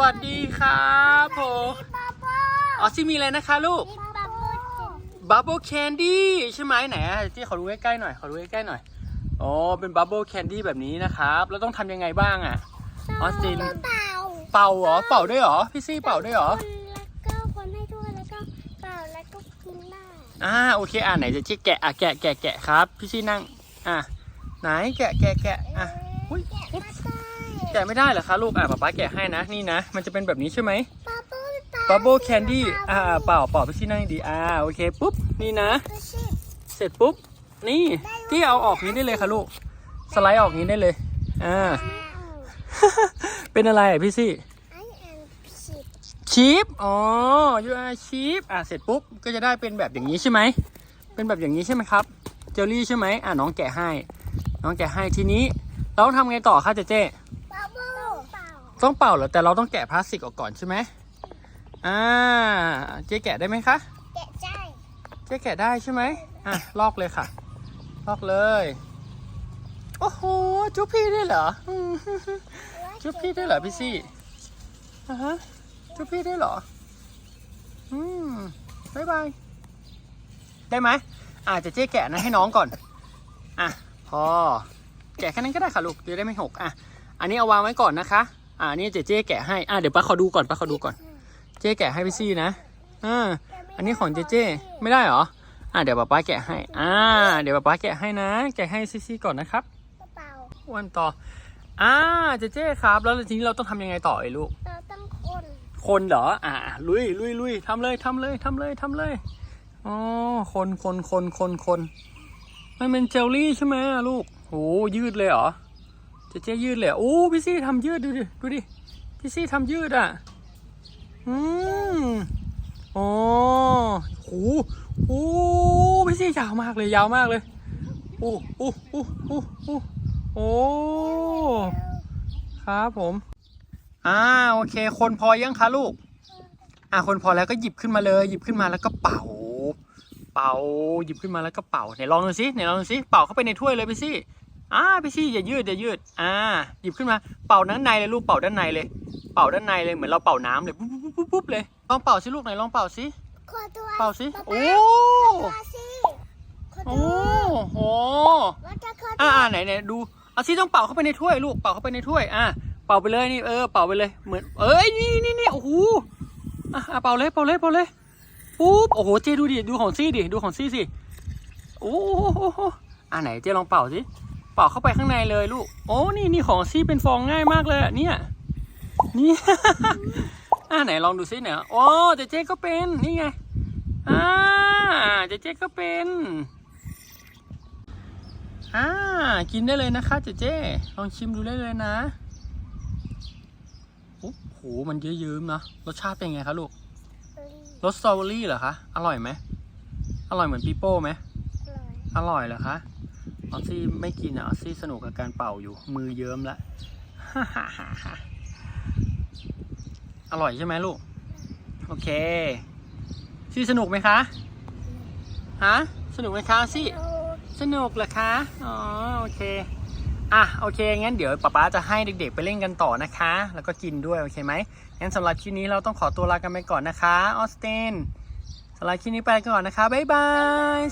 วัสดีครับผมบับเบิ้อ๋อซี่มีอะไรนะคะลูกลบับเบิ้ลบับเบิลแคนดี้ใช่ไหมไหนอะที่ขอดูใกล้ๆหน่อยขอดูใกล้ๆหน่อยอ๋อเป็นบับเบิลแคนดี้แบบนี้นะครับ แล้วต้องทำยังไงบ้างอะออสตินเป่าเป่าเหรอเป่าด้วยเหรอพี่ซี่เป่าด้วยเหรอแล้วก็คนให้ทั่วแล้วก็เป่าแล้วก็กินได้อ่าโอเคอ่าไหนจะชี้แกะอะแกะแกะแกะครับ พี่ซี่นั่ง อะไหนแกะแกะแกะอะอุ๊ย แกะไม่ได้แกะไม่ได้เหรอคะลูกอะป๊าป๊าแกะให้นะนี่นะ มันจะเป็นแบบนี้ใช่ไหมบับเบิ้ลบับเบิลแคนดี้อ่าเปล่าเปล่าพี่ซี่นั่งดีอ่าโอเคปุ๊บนี่นะก็ชิบเสร็จปุ๊บนี่ที่เอาออกนี้ได้เลยค่ะลูก สไลด์ออกนี้ได้เลยอ่าเป็นอะไรอะพี่ซี่ไอแอนชิบชีฟอ๋อ you are sheep อะเสร็จปุ๊บก็จะได้เป็นแบบอย่างนี้ใช่ไหมเป็นแบบอย่างนี้ใช่ไหมครับเจลลี่ใช่ไหมอะน้องแกะให้ น้องแกะให้ทีนี้เราต้องทำไงต่อคะเจเจบับเบิ้ลเป่า ต้องเป่าเหรอแต่เราต้องแกะพลาสติกออกก่อนใช่ไหมอ่าเจ๊แกะได้ไหมคะแกะใจเจ๊แกะได้ใช่ไหมอะลอกเลยค่ะ ลอกเลยโอ้โหจุ๊บพี่ได้วยเหรออืมจุ๊บพี่ได้วยเหรอพี่ซี่อ่าฮะจุ๊บพี่ได้วยเหรออืมบายบายได้ไหมอะเจะเจ๊แกะนะให้น้องก่อนอะพอแกะแค่นั้นก็ได้ค่ะลูกจะได้ไม่หกอะอันนี้เอาวางไว้ก่อนนะคะ อ่านี่เจเจ๊แกะให้อะเดี๋ยวป้าขอดูก่อนป้าขอดูก่อน เจ๊แกะให้พี่ซี่นะอ่าอันนี้ของเจเจไม่ได้เหรออ่าเดี๋ยวป๊าป๊าแกะให้อ่าเดี๋ยวป๊าป๊าแกะให้นะ แกะให้ซิซี่ก่อนนะครับกระเป๋าอ้วันต่ออ่าเจเจครับ แล้วทีนี้เราต้องทำยังไงต่อไอ้ลูกเราต้องคนคนเหรออ่าลุยลุยลุยทำเลยทำเลยทำเลยทำเลยอ๋อคนคนคนคนคนมันเป็นเจลลี่ใช่ไหมอะลูกโหยืดเลยเหรอ เจเจยืดเลยโอ้พี่ซี่ทำยืดดูดิดูดิพี่ซี่ทำยืดอะอืมอ๋อโหโอ้พี่ซี่ยาวมากเลยยาวมากเลยโอ้โอ้โอ้โอ้โอ้โอ้ครับผมอ่าโอเค คนพอยังคะลูก อ่าคนพอแล้วก็หยิบขึ้นมาเลย หยิบขึ้นมาแล้วก็เป่า เป่าหยิบขึ้นมาแล้วก็เป่าไหนลองดูสิไหนลองดูสิเป่าเข้าไปในถ้วยเลยพี่ซี่ อ่าพี่ซี่อย่ายืดอย่ายืด อ่า หยิบขึ้นมาเป่าด้านในเลยลูกเป่าด้านในเลย เป่าด้านในเลยเหมือนเราเป่าน้ำเลยปุ๊บปุ๊บปุ๊บปุ๊บเลยลองเป่าสิลูกไหนลองเป่าสิขอตัวเป่าสิป๊าโอ้ป๊าขอสิขอโอ้ตัวโหว่าจะขออ่าตัวอ่าไหนไหนดูเอาซิต้องเป่าเข้าไปในถ้วยลูกเป่าเข้าไปในถ้วยอะเป่าไปเลยนี่เออเป่าไปเลยเหมือน เอ้ยนี่นี่นี่โอ้โหอะอะเป่าเลยเป่าเลยเป่าเลยปุ๊บโอ้โหเจดูดิดูของซี่ดิดูของซี่สิโอ้โหอะไหนเจลองเป่าสิ เป่าเข้าไปข้างในเลยลูก โอ้นี่นี่ของซี่เป็นฟองง่ายมากเลยอะเนี่ยนี่อะไหนลองดูซิเนี่ยโอ้เจเจก็เป็นนี่ไงอ่าเจเจก็เป็นอ่ากินได้เลยนะคะเจเจลองชิมดูได้เลยนะโอ้โหมันเยิ้มๆนะรสชาติเป็นไงคะลูกรสสตรอเบอรี่เหรอคะอร่อยไหมอร่อยเหมือนปีโป้ไหมอร่อยเหรอคะ ออซี่ไม่กินอะออซซี่สนุกกับการเป่าอยู่มือเยิ้มละอร่อยใช่ไหมลูก โอเคซี่สนุกไหมคะฮะสนุกไหมคะซี่สนุกเหรอคะอ๋อโอเคอะโอเคงั้นเดี๋ยวป๊าป๊าจะให้เด็กๆไปเล่นกันต่อนะคะ แล้วก็กินด้วยโอเคไหมงั้นสำหรับคลิปนี้เราต้องขอตัวลากันไปก่อนนะคะออสตินสำหรับคลิปนี้ไปก่อนนะคะบ๊ายบาย